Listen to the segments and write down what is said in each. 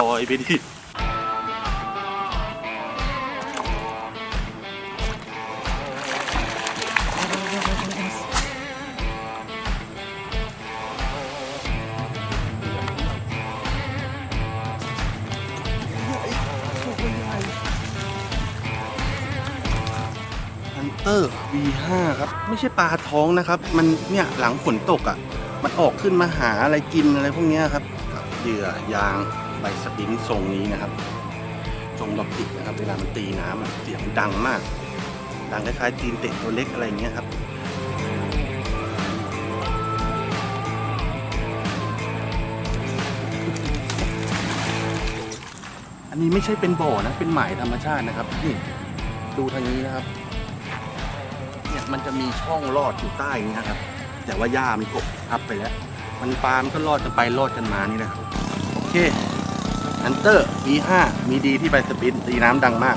ลอยไปดิฮันเตอร์ V5 ครับ ไม่ใช่ปลาท้องนะครับ มันเนี่ยหลังฝนตกอะ่ะ มันออกขึ้นมาหาอะไรกินอะไรพวกนี้ครับ เหยื่อยางใบสปรินท์ทรงนี้นะครับ ทรงดอกจิกนะครับ เวลามันตีน้ำเสียงดังมาก ดังคล้ายๆตีนเตะตัวเล็กอะไรเงี้ยครับอันนี้ไม่ใช่เป็นบ่อนะ เป็นหมายธรรมชาตินะครับนี่ดูทางนี้นะครับ เนี่ยมันจะมีช่องลอดอยู่ใต้นี้นะครับ แต่ว่าหญ้ามันกบทับไปแล้ว มันปลามันก็รอดกันไปรอดกันมานี่นะครับโอเคฮันเตอร์ V5 มีดีที่ไปสปินตีน้ำดังมาก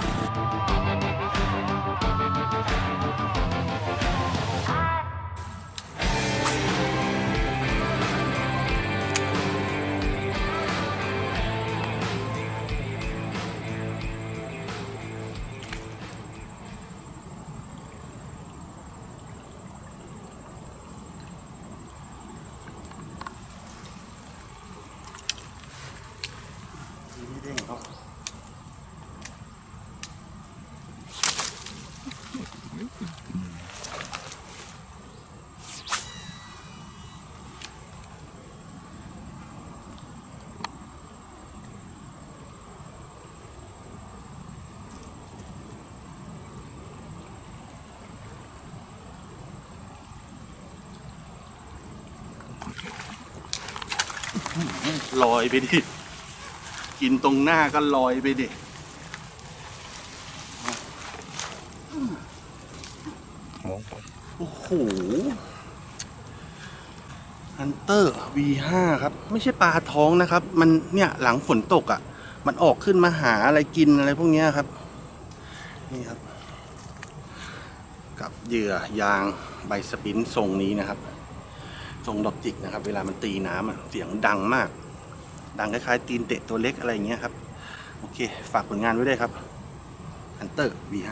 เด้งเขาลอยไปดิ กินตรงหน้าก็ลอยไปดิโอ้โห ฮันเตอร์ V5 ครับ ไม่ใช่ปลาท้องนะครับ มันเนี่ยหลังฝนตกอะ่ะ มันออกขึ้นมาหาอะไรกินอะไรพวกนี้ครับ นี่ครับ กับเหยื่อยางใบสปรินทรงนี้นะครับ ทรงดอกจิกนะครับ เวลามันตีน้ำอะเสียงดังมาก ดังคล้ายๆ ตีนเตะตัวเล็กอะไรอย่างเงี้ยครับ โอเค ฝากผลงานไว้ด้วยครับ Hunter V5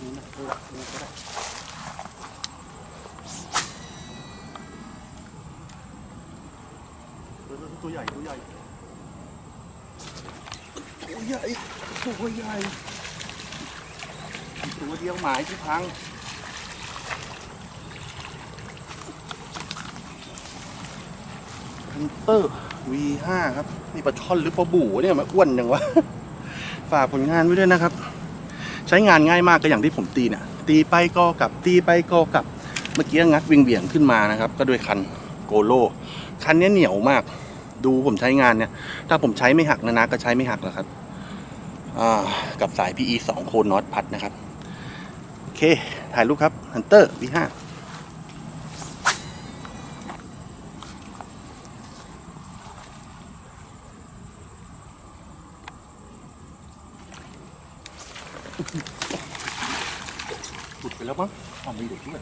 นี่น ตัวใหญ่ตัวใหญ่ตัวใหญ่ตัวใหญ่ตัวเดียวหมายที่พังฮันเตอร์ V5 ครับ นี่ปลาช่อนหรือปลาบู่เนี่ยมันอ้วนจังวะ ฝากผลงานไว้ด้วยนะครับ ใช้งานง่ายมากก็อย่างที่ผมตีเนี่ยตีไปก็กลับตีไปก็กลับ เมื่อกี้งัดวิงเวียงขึ้นมานะครับ ก็ด้วยคันโกโลคันนี้เหนียวมาก ดูผมใช้งานเนี่ย ถ้าผมใช้ไม่หักนะนะก็ใช้ไม่หักแล้วครับกับสาย PE 2 โคนน็อตพัดนะครับ โอเค ถ่ายรูปครับ Hunter V5 หลุดไปแล้วมั้งอ๋อมีเด็กด้วย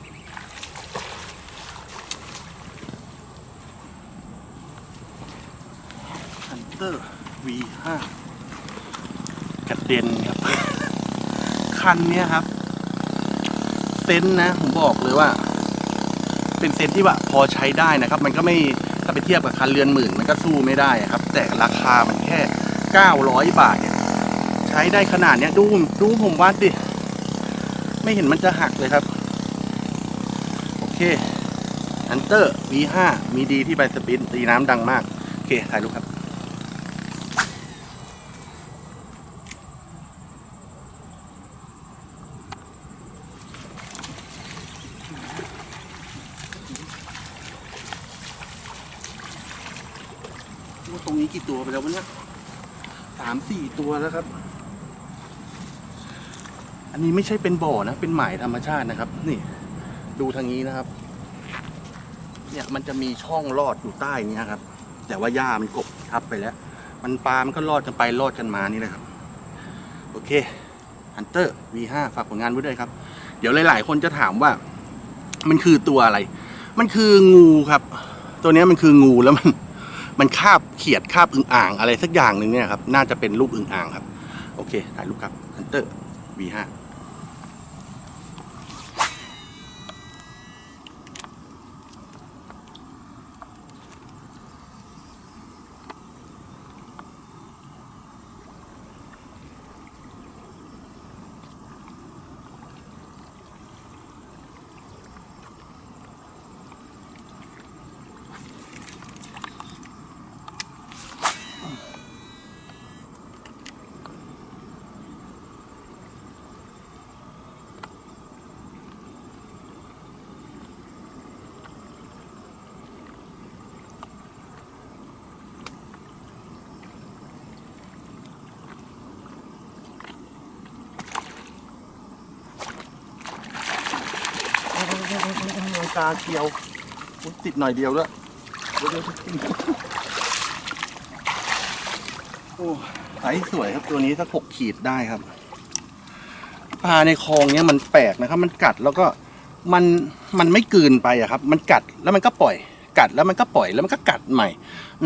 ฮัน เตอร์ V5 กระเด็นครับ คันนี้ครับ เซนนะ ผมบอกเลยว่า เป็นเซนที่ว่าพอใช้ได้นะครับ มันก็ไม่ถ้าไปเทียบกับคันเรือนหมื่น มันก็สู้ไม่ได้ครับ แต่ราคามันแค่ 900 บาทเนี่ยใช้ได้ขนาดเนี้ยดูดูผมวัดดิ ไม่เห็นมันจะหักเลยครับ โอเคฮันเตอร์ V5 มีดีที่ใบสปินตีน้ำดังมาก โอเค ถ่ายรูปครับ ว่าตรงนี้ กี่ตัวไปแล้ววะเนี่ยสามสี่ตัวแล้วครับ อันนี้ไม่ใช่เป็นบ่อนะ เป็นหมายธรรมชาตินะครับ นี่ ดูทางนี้นะครับ เนี่ยมันจะมีช่องลอดอยู่ใต้นี้ครับ แต่ว่าหญ้ามันกบทับไปแล้ว มันปลามันก็ลอดกันไปลอดกันมานี่แหละครับ โอเคฮันเตอร์ V5 ฝากผลงานไว้ด้วยครับ เดี๋ยวหลาย ๆ คนจะถามว่า มันคือตัวอะไร มันคืองูครับ ตัวนี้มันคืองูแล้วมัน มันคาบเขียดคาบอึ่งอ่างอะไรสักอย่างหนึ่งเนี่ยครับ น่าจะเป็นรูปอึ่งอ่างครับ โอเค ถ่ายรูปครับฮันเตอร์ V5 าเขียวติดหน่อยเดียวด้วยเดี๋ยวเดี๋ยวโอ้ไซส์สวยครับตัวนี้สักหกขีดได้ครับปลาในคลองเนี้ยมันแปลกนะครับ มันกัดแล้วก็มันมันไม่กืนไปอะครับ มันกัดแล้วมันก็ปล่อย กัดแล้วมันก็ปล่อยแล้วมันก็กัดใหม่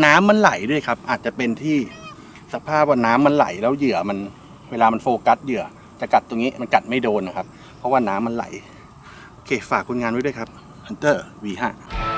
น้ำมันไหลด้วยครับ อาจจะเป็นที่สภาพว่าน้ำมันไหลแล้วเหยื่อมันเวลามันโฟกัสเหยื่อจะกัดตรงนี้มันกัดไม่โดนนะครับ เพราะว่าน้ำมันไหลโอเคฝากคุณงานไว้ด้วยครับ Hunter V5